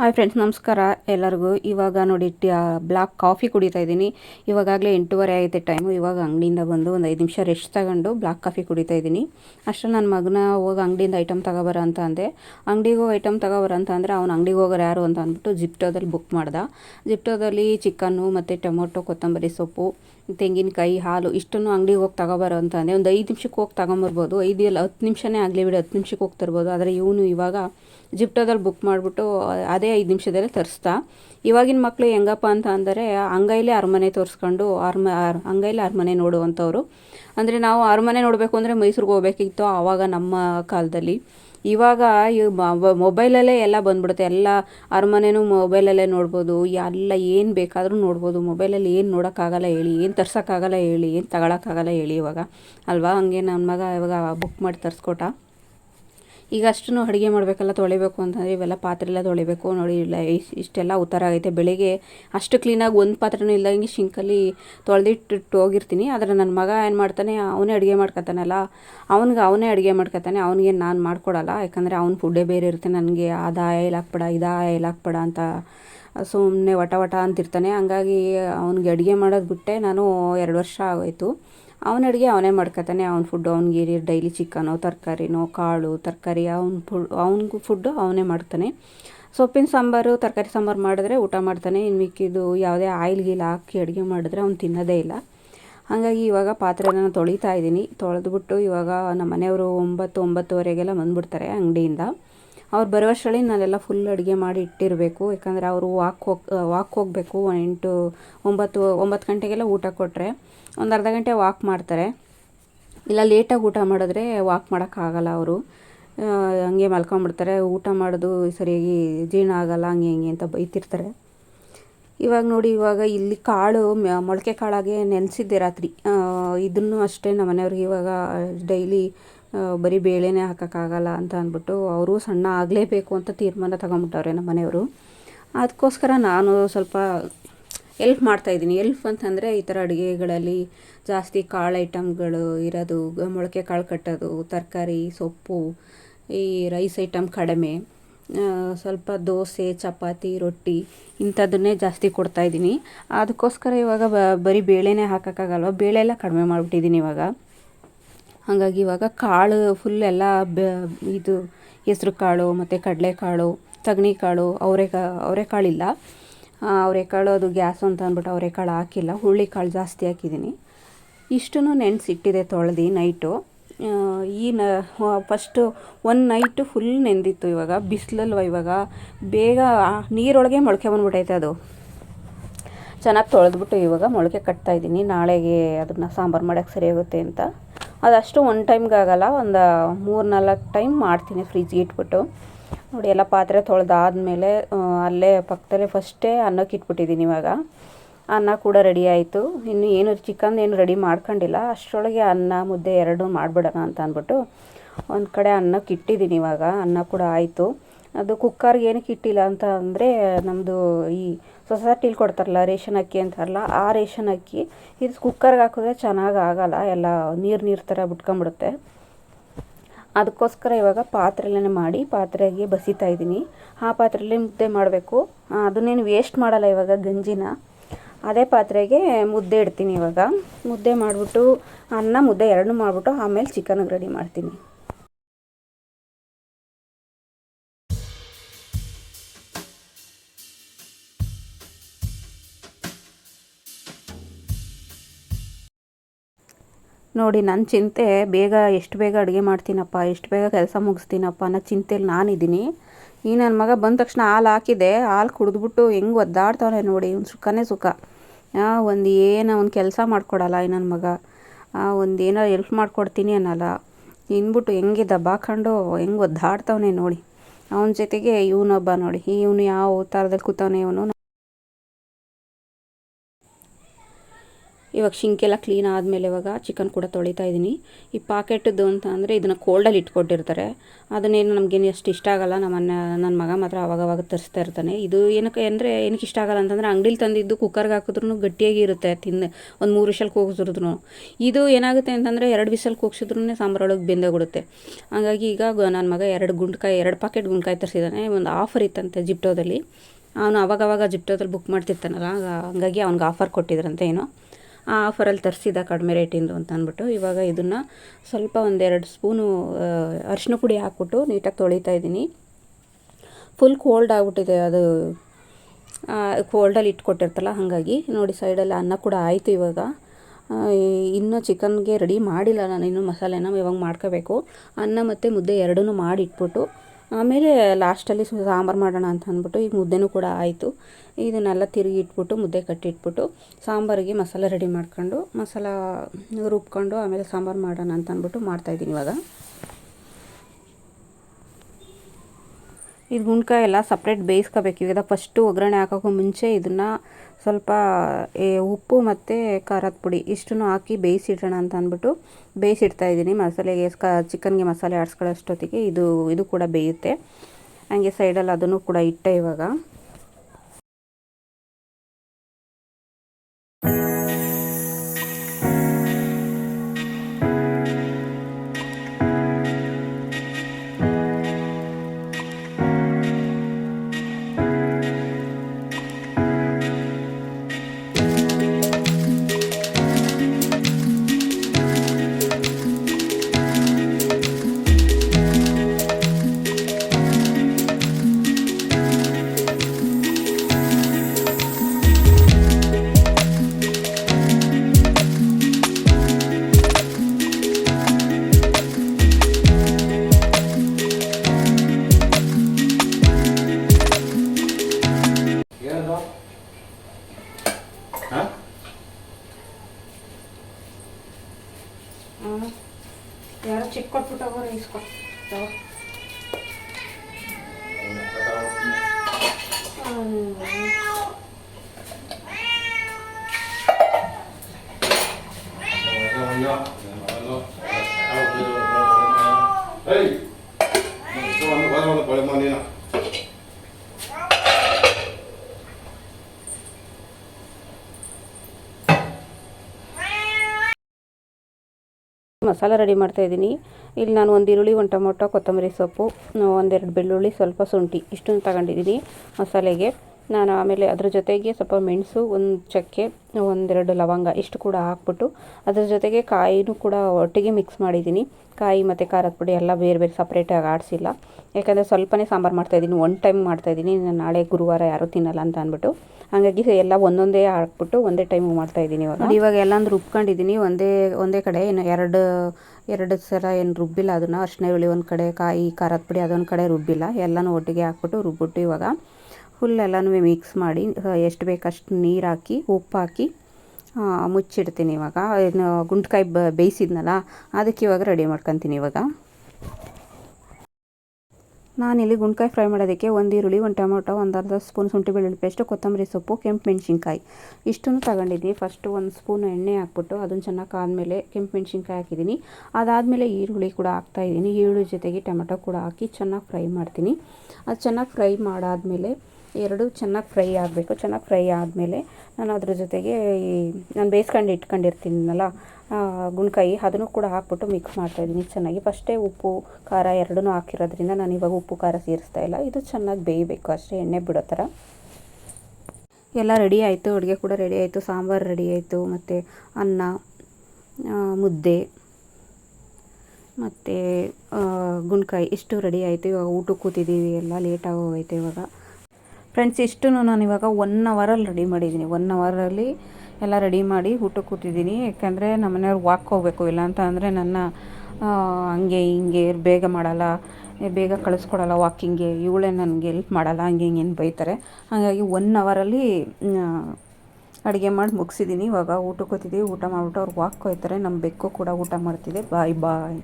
Hi friends ನಮಸ್ಕಾರ. ಎಲ್ಲರಿಗೂ ಇವಾಗ ನೋಡಿ ಬ್ಲಾಕ್ ಕಾಫಿ ಕುಡಿತಾ ಇದ್ದೀನಿ. ಇವಾಗಲೇ ಎಂಟೂವರೆ ಆಗಿದೆ ಟೈಮು ಇವಾಗ ಅಂಗಡಿಯಿಂದ ಬಂದು ಒಂದು ಐದು ನಿಮಿಷ ರೆಸ್ಟ್ ತಗೊಂಡು ಬ್ಲ್ಯಾಕ್ ಕಾಫಿ ಕುಡಿತಾ ಇದ್ದೀನಿ. ಅಷ್ಟೇ ನನ್ನ ಮಗನ ಹೋಗಿ ಅಂಗಡಿಯಿಂದ ಐಟಮ್ ತಗೋಬರ ಅಂತ ಅಂದೆ. ಅಂಗಡಿಗೆ ಹೋಗಿ ಐಟಮ್ ತಗೋಬರ ಅಂತ ಅಂದರೆ ಅವ್ನು ಅಂಗಡಿಗೆ ಹೋಗೋರು ಯಾರು ಅಂತ ಅಂದ್ಬಿಟ್ಟು ಜಿಪ್ಟೋದಲ್ಲಿ ಬುಕ್ ಮಾಡ್ದೆ. ಜಿಪ್ಟೋದಲ್ಲಿ ಚಿಕನ್ನು ಮತ್ತು ಟೊಮೊಟೊ, ಕೊತ್ತಂಬರಿ ಸೊಪ್ಪು, ತೆಂಗಿನಕಾಯಿ, ಹಾಲು ಇಷ್ಟನ್ನು ಅಂಗಡಿಗೆ ಹೋಗಿ ತಗೋಬರೋ ಅಂತ ಅಂದೆ. ಒಂದು ಐದು ನಿಮಿಷಕ್ಕೆ ಹೋಗಿ ತಗೊಂಬರ್ಬೋದು. ಐದು ಹತ್ತು ನಿಮಿಷನೇ ಆಗಲಿ ಬಿಡಿ, ಹತ್ತು ನಿಮಿಷಕ್ಕೆ ಹೋಗಿ ತರ್ಬೋದು. ಆದರೆ ಇವನು ಇವಾಗ ಜಿಪ್ಟೋದಲ್ಲಿ ಬುಕ್ ಮಾಡಿಬಿಟ್ಟು ಅದೇ ಐದು ನಿಮಿಷದಲ್ಲೇ ತರಿಸ್ತಾ. ಇವಾಗಿನ ಮಕ್ಕಳು ಹೆಂಗಪ್ಪ ಅಂತ ಅಂದರೆ, ಅಂಗೈಲೇ ಅರಮನೆ ತೋರಿಸ್ಕೊಂಡು ಅರ್ಮ ಅಂಗೈಲೇ ಅರಮನೆ ನೋಡುವಂಥವ್ರು. ಅಂದರೆ ನಾವು ಅರಮನೆ ನೋಡಬೇಕು ಅಂದರೆ ಮೈಸೂರಿಗೆ ಹೋಗ್ಬೇಕಿತ್ತು ಆವಾಗ ನಮ್ಮ ಕಾಲದಲ್ಲಿ. ಇವಾಗ ಮೊಬೈಲಲ್ಲೇ ಎಲ್ಲ ಬಂದ್ಬಿಡುತ್ತೆ. ಎಲ್ಲ ಅರಮನೆನೂ ಮೊಬೈಲಲ್ಲೇ ನೋಡ್ಬೋದು. ಎಲ್ಲ ಏನು ಬೇಕಾದರೂ ನೋಡ್ಬೋದು. ಮೊಬೈಲಲ್ಲಿ ಏನು ನೋಡೋಕ್ಕಾಗಲ್ಲ ಹೇಳಿ, ಏನು ತರ್ಸೋಕ್ಕಾಗಲ್ಲ ಹೇಳಿ, ಏನು ತಗೊಳಕ್ಕಾಗಲ್ಲ ಹೇಳಿ ಇವಾಗ. ಅಲ್ವಾ? ಹಂಗೆ ನನ್ನ ಮಗ ಇವಾಗ ಬುಕ್ ಮಾಡಿ ತರಿಸ್ಕೊಟ್ಟ. ಈಗ ಅಷ್ಟು ಅಡುಗೆ ಮಾಡಬೇಕಲ್ಲ, ತೊಳಿಬೇಕು ಅಂತಂದರೆ ಇವೆಲ್ಲ ಪಾತ್ರೆ ಎಲ್ಲ ತೊಳಿಬೇಕು, ನೋಡಿ, ಇಲ್ಲ ಇಷ್ಟೆಲ್ಲ ಉತ್ತರ ಆಗೈತೆ. ಬೆಳಿಗ್ಗೆ ಅಷ್ಟು ಕ್ಲೀನಾಗಿ ಒಂದು ಪಾತ್ರೆನೂ ಇಲ್ಲದಂಗೆ ಶಿಂಕಲ್ಲಿ ತೊಳೆದಿಟ್ಟು ಹೋಗಿರ್ತೀನಿ. ಆದರೆ ನನ್ನ ಮಗ ಏನು ಮಾಡ್ತಾನೆ, ಅವನೇ ಅಡುಗೆ ಮಾಡ್ಕೊತಾನಲ್ಲ. ಅವ್ನಿಗೆ ಅವನೇ ಅಡುಗೆ ಮಾಡ್ಕೊತಾನೆ, ಅವನಿಗೆ ನಾನು ಮಾಡ್ಕೊಡಲ್ಲ. ಯಾಕಂದರೆ ಅವ್ನ ಫುಡ್ಡೇ ಬೇರೆ ಇರುತ್ತೆ. ನನಗೆ ಅದು ಆಯಿಲ್ ಹಾಕ್ಬೇಡ, ಇದು ಹಾಕ್ಬೇಡ ಅಂತ ಸುಮ್ಮನೆ ವಟ ವಟ ಅಂತಿರ್ತಾನೆ. ಹಂಗಾಗಿ ಅವ್ನಿಗೆ ಅಡುಗೆ ಮಾಡೋದು ಬಿಟ್ಟೆ. ನಾನು ಎರಡು ವರ್ಷ ಆಗೋಯ್ತು. ಅವನ ಅಡುಗೆ ಅವನೇ ಮಾಡ್ಕೊತಾನೆ. ಅವ್ನ ಫುಡ್ಡು ಅವ್ನಿಗೆ ಡೈಲಿ ಚಿಕನೋ ತರಕಾರಿನೋ, ಕಾಳು, ತರಕಾರಿ ಅವ್ನ ಫುಡ್ ಅವ್ನಿಗೂ ಫುಡ್ಡು ಅವನೇ ಮಾಡ್ತಾನೆ. ಸೊಪ್ಪಿನ ಸಾಂಬಾರು, ತರಕಾರಿ ಸಾಂಬಾರು ಮಾಡಿದ್ರೆ ಊಟ ಮಾಡ್ತಾನೆ. ಇನ್ನು ಮಿಕ್ಕಿದ್ದು ಯಾವುದೇ ಆಯಿಲ್ ಗೀಲ್ ಹಾಕಿ ಅಡುಗೆ ಮಾಡಿದ್ರೆ ಅವ್ನು ತಿನ್ನೋದೇ ಇಲ್ಲ. ಹಾಗಾಗಿ ಇವಾಗ ಪಾತ್ರೆನ ತೊಳಿತಾ ಇದ್ದೀನಿ. ತೊಳೆದ್ಬಿಟ್ಟು ಇವಾಗ ನಮ್ಮ ಮನೆಯವರು ಒಂಬತ್ತು, ಒಂಬತ್ತುವರೆಗೆಲ್ಲ ಬಂದುಬಿಡ್ತಾರೆ ಅಂಗಡಿಯಿಂದ. ಅವ್ರು ಬರುವಷ್ಟರಲ್ಲಿ ನಾನೆಲ್ಲ ಫುಲ್ ಅಡುಗೆ ಮಾಡಿ ಇಟ್ಟಿರಬೇಕು. ಯಾಕಂದರೆ ಅವರು ವಾಕ್ ಹೋಗಿ ವಾಕ್ ಹೋಗಬೇಕು. ಎಂಟು, ಒಂಬತ್ತು ಒಂಬತ್ತು ಗಂಟೆಗೆಲ್ಲ ಊಟ ಕೊಟ್ಟರೆ ಒಂದು ಅರ್ಧ ಗಂಟೆ ವಾಕ್ ಮಾಡ್ತಾರೆ. ಇಲ್ಲ ಲೇಟಾಗಿ ಊಟ ಮಾಡಿದ್ರೆ ವಾಕ್ ಮಾಡೋಕ್ಕಾಗಲ್ಲ ಅವರು. ಹಂಗೆ ಮಲ್ಕೊಂಬಿಡ್ತಾರೆ. ಊಟ ಮಾಡೋದು ಸರಿಯಾಗಿ ಜೀರ್ಣ ಆಗಲ್ಲ, ಹಂಗೆ ಹಂಗೆ ಅಂತ ಬೈತಿರ್ತಾರೆ. ಇವಾಗ ನೋಡಿ, ಇವಾಗ ಇಲ್ಲಿ ಕಾಳು ಮೊಳಕೆ ಕಾಳಾಗೆ ನೆನೆಸಿದ್ದೆ ರಾತ್ರಿ. ಇದನ್ನು ಅಷ್ಟೇ ನಮ್ಮ ಮನೆಯವ್ರಿಗೆ ಇವಾಗ ಡೈಲಿ ಬರೀ ಬೇಳೆನೇ ಹಾಕೋಕ್ಕಾಗಲ್ಲ ಅಂತ ಅಂದ್ಬಿಟ್ಟು ಅವರು ಸಣ್ಣ ಆಗಲೇಬೇಕು ಅಂತ ತೀರ್ಮಾನ ತಗೊಂಬಿಟ್ಟವ್ರೆ ನಮ್ಮ ಮನೆಯವರು. ಅದಕ್ಕೋಸ್ಕರ ನಾನು ಸ್ವಲ್ಪ ಎಲ್ಪ್ ಮಾಡ್ತಾಯಿದ್ದೀನಿ ಎಲ್ಪ್ ಅಂತಂದರೆ ಈ ಥರ ಅಡುಗೆಗಳಲ್ಲಿ ಜಾಸ್ತಿ ಕಾಳು ಐಟಮ್ಗಳು ಇರೋದು, ಮೊಳಕೆ ಕಾಳು ಕಟ್ಟೋದು, ತರಕಾರಿ, ಸೊಪ್ಪು, ಈ ರೈಸ್ ಐಟಮ್ ಕಡಿಮೆ ಸ್ವಲ್ಪ ದೋಸೆ, ಚಪಾತಿ, ರೊಟ್ಟಿ ಇಂಥದ್ದನ್ನೇ ಜಾಸ್ತಿ ಕೊಡ್ತಾಯಿದ್ದೀನಿ ಅದಕ್ಕೋಸ್ಕರ ಇವಾಗ ಬರೀ ಬೇಳೆನೇ ಹಾಕೋಕ್ಕಾಗಲ್ವ? ಬೇಳೆ ಎಲ್ಲ ಕಡಿಮೆ ಮಾಡಿಬಿಟ್ಟಿದ್ದೀನಿ ಇವಾಗ. ಹಾಗಾಗಿ ಇವಾಗ ಕಾಳು ಫುಲ್ ಎಲ್ಲ ಇದು ಹೆಸ್ರು ಕಾಳು, ಮತ್ತು ಕಡಲೆಕಾಳು ಕಾಳು ಅವರೆಕಾ ಅವರೆಕಾಳಿಲ್ಲ ಅವರೆಕಾಳು ಅದು ಗ್ಯಾಸು ಅಂತ ಅಂದ್ಬಿಟ್ಟು ಅವರೆಕಾಳು ಹಾಕಿಲ್ಲ. ಹುರುಳಿಕಾಳು ಜಾಸ್ತಿ ಹಾಕಿದ್ದೀನಿ. ಇಷ್ಟು ನೆನೆಸಿಟ್ಟಿದೆ ತೊಳೆದು ನೈಟು. ಈ ನ ಫಸ್ಟು ಒಂದು ನೈಟು ಫುಲ್ ನೆಂದಿತ್ತು ಇವಾಗ. ಬಿಸಿಲಲ್ವ ಇವಾಗ? ಬೇಗ ನೀರೊಳಗೆ ಮೊಳಕೆ ಬಂದ್ಬಿಟ್ಟೈತೆ ಅದು. ಚೆನ್ನಾಗಿ ತೊಳೆದ್ಬಿಟ್ಟು ಇವಾಗ ಮೊಳಕೆ ಕಟ್ತಾಯಿದ್ದೀನಿ ನಾಳೆಗೆ ಅದನ್ನು ಸಾಂಬಾರು ಮಾಡೋಕ್ಕೆ ಸರಿ ಆಗುತ್ತೆ ಅಂತ. ಅದಷ್ಟು ಒನ್ ಟೈಮ್ಗೆ ಆಗೋಲ್ಲ, ಒಂದು ಮೂರು ನಾಲ್ಕು ಟೈಮ್ ಮಾಡ್ತೀನಿ ಫ್ರಿಜ್ಗೆ ಇಟ್ಬಿಟ್ಟು. ನೋಡಿ, ಎಲ್ಲ ಪಾತ್ರೆ ತೊಳೆದಾದ್ಮೇಲೆ ಅಲ್ಲೇ ಪಕ್ಕದಲ್ಲೇ ಫಸ್ಟೇ ಅನ್ನಕ್ಕೆ ಇಟ್ಬಿಟ್ಟಿದ್ದೀನಿ ಇವಾಗ. ಅನ್ನ ಕೂಡ ರೆಡಿ ಆಯಿತು. ಇನ್ನು ಏನು ಚಿಕನ್ ಏನು ರೆಡಿ ಮಾಡ್ಕೊಂಡಿಲ್ಲ. ಅಷ್ಟರೊಳಗೆ ಅನ್ನ, ಮುದ್ದೆ ಎರಡು ಮಾಡಿಬಿಡೋಣ ಅಂತ ಅಂದ್ಬಿಟ್ಟು ಒಂದು ಕಡೆ ಅನ್ನಕ್ಕೆ ಇಟ್ಟಿದ್ದೀನಿ ಇವಾಗ. ಅನ್ನ ಕೂಡ ಆಯಿತು. ಅದು ಕುಕ್ಕರ್ಗೆ ಏನಕ್ಕೆ ಇಟ್ಟಿಲ್ಲ ಅಂತ ಅಂದರೆ ನಮ್ಮದು ಈ ಸೊಸೈಟಿಲಿ ಕೊಡ್ತಾರಲ್ಲ, ರೇಷನ್ ಅಕ್ಕಿ ಅಂತಾರಲ್ಲ, ಆ ರೇಷನ್ ಅಕ್ಕಿ ಇದು ಕುಕ್ಕರ್ಗೆ ಹಾಕಿದ್ರೆ ಚೆನ್ನಾಗಿ ಆಗಲ್ಲ, ಎಲ್ಲ ನೀರು ನೀರು ಥರ ಬಿಟ್ಕೊಂಬಿಡುತ್ತೆ ಅದಕ್ಕೋಸ್ಕರ ಇವಾಗ ಪಾತ್ರೆಲೇ ಮಾಡಿ ಪಾತ್ರೆಗೆ ಬಸಿತಾ ಇದ್ದೀನಿ. ಆ ಪಾತ್ರೆಲಿ ಮುದ್ದೆ ಮಾಡಬೇಕು. ಅದನ್ನೇನು ವೇಸ್ಟ್ ಮಾಡಲ್ಲ ಇವಾಗ ಗಂಜಿನ. ಅದೇ ಪಾತ್ರೆಗೆ ಮುದ್ದೆ ಇಡ್ತೀನಿ ಇವಾಗ. ಮುದ್ದೆ ಮಾಡಿಬಿಟ್ಟು, ಅನ್ನ, ಮುದ್ದೆ ಎರಡನ್ನೂ ಮಾಡಿಬಿಟ್ಟು ಆಮೇಲೆ ಚಿಕನ್ಗೆ ರೆಡಿ ಮಾಡ್ತೀನಿ. ನೋಡಿ ನನ್ನ ಚಿಂತೆ, ಬೇಗ ಎಷ್ಟು ಬೇಗ ಅಡುಗೆ ಮಾಡ್ತೀನಪ್ಪ, ಎಷ್ಟು ಬೇಗ ಕೆಲಸ ಮುಗಿಸ್ತೀನಪ್ಪ ಅನ್ನೋ ಚಿಂತೆಯಲ್ಲಿ ನಾನಿದ್ದೀನಿ. ಈ ನನ್ನ ಮಗ ಬಂದ ತಕ್ಷಣ ಹಾಲು ಹಾಕಿದೆ, ಹಾಲು ಕುಡಿದ್ಬಿಟ್ಟು ಹೆಂಗೆ ಒದ್ದಾಡ್ತಾನೆ ನೋಡಿ, ಒಂದು ಸುಖನೇ ಸುಖ. ಒಂದು ಏನೋ ಒಂದು ಕೆಲಸ ಮಾಡಿಕೊಡಲ್ಲ ಈ ನನ್ನ ಮಗ. ಒಂದು ಏನೋ ಎಲ್ಪ್ ಮಾಡಿಕೊಡ್ತೀನಿ ಅನ್ನಲ್ಲ. ಇನ್ಬಿಟ್ಟು ಹೆಂಗೆ ದಬ್ಬಾಕೊಂಡು ಹೆಂಗೆ ಒದ್ದಾಡ್ತವನೆ ನೋಡಿ. ಅವನ ಜೊತೆಗೆ ಇವನೊಬ್ಬ ನೋಡಿ, ಇವನು ಯಾವ ಥರದಲ್ಲಿ ಕೂತವನೆ ಇವನು ಇವಾಗ ಶಿಂಕೆಲ್ಲ ಕ್ಲೀನ್ ಆದಮೇಲೆ ಇವಾಗ ಚಿಕನ್ ಕೂಡ ತೊಳಿತಾ ಇದ್ದೀನಿ ಈ ಪಾಕೆಟ್ದು ಅಂತ ಅಂದರೆ ಇದನ್ನು ಕೋಲ್ಡಲ್ಲಿ ಇಟ್ಕೊಟ್ಟಿರ್ತಾರೆ. ಅದನ್ನೇನು ನಮಗೇನು ಅಷ್ಟು ಇಷ್ಟ ಆಗಲ್ಲ, ನಮ್ಮನ್ನ ನನ್ನ ಮಗ ಮಾತ್ರ ಅವಾಗವಾಗ ತರಿಸ್ತಾ ಇರ್ತಾನೆ. ಇದು ಏನಕ್ಕೆ ಅಂದರೆ ಏನಕ್ಕೆ ಇಷ್ಟ ಆಗಲ್ಲ ಅಂತಂದರೆ ಅಂಗಡಿಲಿ ತಂದಿದ್ದು ಕುಕ್ಕರ್ಗೆ ಹಾಕಿದ್ರೂ ಗಟ್ಟಿಯಾಗಿ ಇರುತ್ತೆ ತಿಂದು, ಒಂದು ಮೂರು ವಿಷಲ್ ಕೂಗಿಸಿದ್ರು ಇದು ಏನಾಗುತ್ತೆ ಅಂತಂದರೆ ಎರಡು ವಿಷಲ್ ಕೂಗ್ಸಿದ್ರೂ ಸಾಂಬಾರೊಳಗೆ ಬೆಂದೋಗ್ಬಿಡುತ್ತೆ ಹಾಗಾಗಿ ಈಗ ನನ್ನ ಮಗ ಎರಡು ಗುಂಡ್ಕಾಯಿ, ಎರಡು ಪಾಕೆಟ್ ಗುಂಡ್ಕಾಯಿ ತರಿಸಿದ್ದಾನೆ ಒಂದು ಆಫರ್ ಇತ್ತಂತೆ ಜಿಪ್ಟೋದಲ್ಲಿ ಅವನು ಅವಾಗವಾಗ ಜಿಪ್ಟೋದಲ್ಲಿ ಬುಕ್ ಮಾಡ್ತಿರ್ತಾನಲ್ಲ, ಹಂಗಾಗಿ ಅವ್ನಿಗೆ ಆಫರ್ ಕೊಟ್ಟಿದ್ರಂತೆ ಏನೋ. ಆಫರಲ್ಲಿ ತರಿಸಿದ ಕಡಿಮೆ ರೇಟಿಂದು ಅಂತ ಅಂದ್ಬಿಟ್ಟು ಇವಾಗ ಇದನ್ನು ಸ್ವಲ್ಪ ಒಂದೆರಡು ಸ್ಪೂನು ಅರಿಶಿನ ಪುಡಿ ಹಾಕ್ಬಿಟ್ಟು ನೀಟಾಗಿ ತೊಳಿತಾ ಇದ್ದೀನಿ. ಫುಲ್ ಕೋಲ್ಡ್ ಆಗಿಬಿಟ್ಟಿದೆ ಅದು. ಕೋಲ್ಡಲ್ಲಿ ಇಟ್ಕೊಟ್ಟಿರ್ತಲ್ಲ, ಹಾಗಾಗಿ. ನೋಡಿ, ಸೈಡಲ್ಲಿ ಅನ್ನ ಕೂಡ ಆಯಿತು ಇವಾಗ. ಇನ್ನೂ ಚಿಕನ್ಗೆ ರೆಡಿ ಮಾಡಿಲ್ಲ ನಾನು, ಇನ್ನೂ ಮಸಾಲೆನ ಇವಾಗ ಮಾಡ್ಕೋಬೇಕು. ಅನ್ನ ಮತ್ತು ಮುದ್ದೆ ಎರಡೂ ಮಾಡಿ ಇಟ್ಬಿಟ್ಟು ಆಮೇಲೆ ಲಾಸ್ಟಲ್ಲಿ ಸಾಂಬಾರು ಮಾಡೋಣ ಅಂತ ಅಂದ್ಬಿಟ್ಟು ಈಗ ಮುದ್ದೆನೂ ಕೂಡ ಆಯಿತು. ಇದನ್ನೆಲ್ಲ ತಿರುಗಿ ಇಟ್ಬಿಟ್ಟು, ಮುದ್ದೆ ಕಟ್ಟಿಟ್ಬಿಟ್ಟು, ಸಾಂಬಾರಿಗೆ ಮಸಾಲೆ ರೆಡಿ ಮಾಡ್ಕೊಂಡು, ಮಸಾಲ ರುಬ್ಕೊಂಡು, ಆಮೇಲೆ ಸಾಂಬಾರು ಮಾಡೋಣ ಅಂತ ಅಂದ್ಬಿಟ್ಟು ಮಾಡ್ತಾಯಿದ್ದೀನಿ ಇವಾಗ. ಇದು ಹುಣ್ಕಾಯಿ ಎಲ್ಲ ಸಪ್ರೇಟ್ ಬೇಯಿಸ್ಕೋಬೇಕು. ಇವಾಗ ಫಸ್ಟು ಒಗ್ಗರಣೆ ಹಾಕೋಕ್ಕೂ ಮುಂಚೆ ಇದನ್ನು ಸ್ವಲ್ಪ ಉಪ್ಪು ಮತ್ತು ಖಾರದ ಪುಡಿ ಇಷ್ಟನ್ನು ಹಾಕಿ ಬೇಯಿಸಿಡೋಣ ಅಂತ ಅಂದ್ಬಿಟ್ಟು ಬೇಯಿಸಿಡ್ತಾ ಇದ್ದೀನಿ. ಮಸಾಲೆಗೆ ಕ, ಚಿಕನ್ಗೆ ಮಸಾಲೆ ಆಡಿಸ್ಕೊಳ್ಳೋಷ್ಟೊತ್ತಿಗೆ ಇದು ಇದು ಕೂಡ ಬೇಯುತ್ತೆ. ಹಂಗೆ ಸೈಡಲ್ಲಿ ಅದನ್ನು ಕೂಡ ಇಟ್ಟೆ ಇವಾಗ. ಯಾರೋ ಚಿಕ್ಕ ಕೊಟ್ಬಿಟ್ಟು ಇಸ್ಕೊ Hey! ಮಸಾಲ ರೆಡಿ ಮಾಡ್ತಾ ಇದ್ದೀನಿ. ಇಲ್ಲಿ ನಾನು ಒಂದು ಈರುಳ್ಳಿ, ಒಂದು ಟೊಮೊಟೊ, ಕೊತ್ತಂಬರಿ ಸೊಪ್ಪು ಒಂದೆರಡು ಬೆಳ್ಳುಳ್ಳಿ, ಸ್ವಲ್ಪ ಶುಂಠಿ, ಇಷ್ಟನ್ನು ತಗೊಂಡಿದ್ದೀನಿ ಮಸಾಲೆಗೆ. ನಾನು ಆಮೇಲೆ ಅದ್ರ ಜೊತೆಗೆ ಸ್ವಲ್ಪ ಮೆಣಸು, ಒಂದು ಚಕ್ಕೆ, ಒಂದೆರಡು ಲವಂಗ ಇಷ್ಟು ಕೂಡ ಹಾಕ್ಬಿಟ್ಟು ಅದ್ರ ಜೊತೆಗೆ ಕಾಯಿನೂ ಕೂಡ ಒಟ್ಟಿಗೆ ಮಿಕ್ಸ್ ಮಾಡಿದ್ದೀನಿ. ಕಾಯಿ ಮತ್ತು ಖಾರದ ಪುಡಿ ಎಲ್ಲ ಬೇರೆ ಬೇರೆ ಸಪ್ರೇಟಾಗಿ ಆಡಿಸಿಲ್ಲ. ಯಾಕಂದರೆ ಸ್ವಲ್ಪನೇ ಸಾಂಬಾರು ಮಾಡ್ತಾಯಿದ್ದೀನಿ ಒನ್ ಟೈಮ್ ಮಾಡ್ತಾಯಿದ್ದೀನಿ ನಾಳೆ ಗುರುವಾರ ಯಾರೂ ತಿನ್ನಲ್ಲ ಅಂತ ಅಂದ್ಬಿಟ್ಟು. ಹಾಗಾಗಿ ಎಲ್ಲ ಒಂದೊಂದೇ ಹಾಕ್ಬಿಟ್ಟು ಒಂದೇ ಟೈಮ್ ಮಾಡ್ತಾಯಿದ್ದೀನಿ ಇವಾಗ. ಇವಾಗ ಎಲ್ಲಂದ್ರೆ ರುಬ್ಕೊಂಡಿದ್ದೀನಿ, ಒಂದೇ ಒಂದೇ ಕಡೆ, ಇನ್ನು ಎರಡು ಎರಡು ಸಲ ಏನು ರುಬ್ಬಿಲ್ಲ ಅದನ್ನು, ಅರ್ಶಿನ ಹುಳಿ ಒಂದು ಕಡೆ, ಕಾಯಿ, ಖಾರದ ಪುಡಿ ಅದೊಂದು ಕಡೆ ರುಬ್ಬಿಲ್ಲ. ಎಲ್ಲನೂ ಒಟ್ಟಿಗೆ ಹಾಕ್ಬಿಟ್ಟು ರುಬ್ಬಿಟ್ಟು ಇವಾಗ ಫುಲ್ ಎಲ್ಲನೂ ಮಿಕ್ಸ್ ಮಾಡಿ ಎಷ್ಟು ಬೇಕಷ್ಟು ನೀರು ಹಾಕಿ, ಉಪ್ಪು ಹಾಕಿ ಮುಚ್ಚಿಡ್ತೀನಿ ಇವಾಗ. ಗುಂಡ್ಕಾಯಿ ಬೇಯಿಸಿದ್ನಲ್ಲ, ಅದಕ್ಕೆ ಇವಾಗ ರೆಡಿ ಮಾಡ್ಕೊತೀನಿ ಇವಾಗ. ನಾನಿಲ್ಲಿ ಗುಂಡ್ಕಾಯಿ ಫ್ರೈ ಮಾಡೋದಕ್ಕೆ ಒಂದು ಈರುಳ್ಳಿ, ಒಂದು ಟೊಮೊಟೊ, ಒಂದು ಅರ್ಧ ಸ್ಪೂನ್ ಶುಂಠಿ ಬೆಳ್ಳುಳ್ಳಿ ಪೇಸ್ಟು, ಕೊತ್ತಂಬರಿ ಸೊಪ್ಪು, ಕೆಂಪು ಮೆಣಸಿನ್ಕಾಯಿ. ಇಷ್ಟನ್ನು ತಗೊಂಡಿದ್ದೀನಿ. ಫಸ್ಟು ಒಂದು ಸ್ಪೂನ್ ಎಣ್ಣೆ ಹಾಕ್ಬಿಟ್ಟು ಅದನ್ನು ಚೆನ್ನಾಗಿ ಆದಮೇಲೆ ಕೆಂಪು ಮೆಣಸಿನ್ಕಾಯಿ ಹಾಕಿದ್ದೀನಿ. ಅದಾದಮೇಲೆ ಈರುಳ್ಳಿ ಕೂಡ ಹಾಕ್ತಾಯಿದ್ದೀನಿ ಈರುಳ್ಳಿ ಜೊತೆಗೆ ಟೊಮೊಟೊ ಕೂಡ ಹಾಕಿ ಚೆನ್ನಾಗಿ ಫ್ರೈ ಮಾಡ್ತೀನಿ. ಅದು ಚೆನ್ನಾಗಿ ಫ್ರೈ ಮಾಡಾದಮೇಲೆ ಎರಡು ಚೆನ್ನಾಗಿ ಫ್ರೈ ಆಗಬೇಕು. ಚೆನ್ನಾಗಿ ಫ್ರೈ ಆದಮೇಲೆ ನಾನು ಅದ್ರ ಜೊತೆಗೆ ಈ ನಾನು ಬೇಯಿಸ್ಕೊಂಡು ಇಟ್ಕೊಂಡಿರ್ತೀನಲ್ಲ ಗುಣ್ಕಾಯಿ ಅದನ್ನು ಕೂಡ ಹಾಕ್ಬಿಟ್ಟು ಮಿಕ್ಸ್ ಮಾಡ್ತಾಯಿದ್ದೀನಿ ಚೆನ್ನಾಗಿ. ಫಸ್ಟೇ ಉಪ್ಪು, ಖಾರ ಎರಡೂ ಹಾಕಿರೋದ್ರಿಂದ ನಾನು ಇವಾಗ ಉಪ್ಪು, ಖಾರ ಸೇರಿಸ್ತಾ ಇಲ್ಲ. ಇದು ಚೆನ್ನಾಗಿ ಬೇಯಬೇಕು ಅಷ್ಟೇ, ಎಣ್ಣೆ ಬಿಡೋ ಥರ. ಎಲ್ಲ ರೆಡಿ ಆಯಿತು, ಅಡುಗೆ ಕೂಡ ರೆಡಿ ಆಯಿತು, ಸಾಂಬಾರು ರೆಡಿ ಆಯಿತು, ಮತ್ತು ಅನ್ನ ಮುದ್ದೆ, ಮತ್ತು ಗುಣ್ಕಾಯಿ, ಇಷ್ಟು ರೆಡಿ ಆಯಿತು. ಇವಾಗ ಊಟಕ್ಕೆ ಕೂತಿದ್ದೀವಿ ಎಲ್ಲ ಲೇಟಾಗಿ ಹೋಗೈತೆ ಇವಾಗ. ಫ್ರೆಂಡ್ಸ್ ಇಷ್ಟು ನಾನು ಇವಾಗ ಒನ್ ಅವರಲ್ಲಿ ರೆಡಿ ಮಾಡಿದ್ದೀನಿ. ಒನ್ ಅವರಲ್ಲಿ ಎಲ್ಲ ರೆಡಿ ಮಾಡಿ ಊಟಕ್ಕೆ ಕೂತಿದ್ದೀನಿ. ಯಾಕೆಂದರೆ ನಮ್ಮ ಮನೆಯವ್ರು ವಾಕ್ ಹೋಗಬೇಕು, ಇಲ್ಲ ಅಂತ ಅಂದರೆ ನನ್ನ ಹಂಗೆ ಹಿಂಗೆ ಬೇಗ ಮಾಡಲ್ಲ, ಬೇಗ ಕಳಿಸ್ಕೊಡಲ್ಲ ವಾಕಿಂಗ್ಗೆ ಇವಳೇ ನನಗೆ ಎಲ್ಪ್ ಮಾಡಲ್ಲ, ಹಂಗೆ ಹಿಂಗೆ ಬೈತಾರೆ. ಹಾಗಾಗಿ ಒನ್ ಅವರಲ್ಲಿ ಅಡುಗೆ ಮಾಡಿ ಮುಗಿಸಿದ್ದೀನಿ. ಇವಾಗ ಊಟಕ್ಕೆ ಕೂತಿದ್ದೀವಿ. ಊಟ ಮಾಡಿಬಿಟ್ಟು ಅವ್ರು ವಾಕ್ ಹೋಗ್ತಾರೆ. ನಮ್ಮ ಬೆಕ್ಕು ಕೂಡ ಊಟ ಮಾಡ್ತಿದೆ. ಬಾಯ್ ಬಾಯ್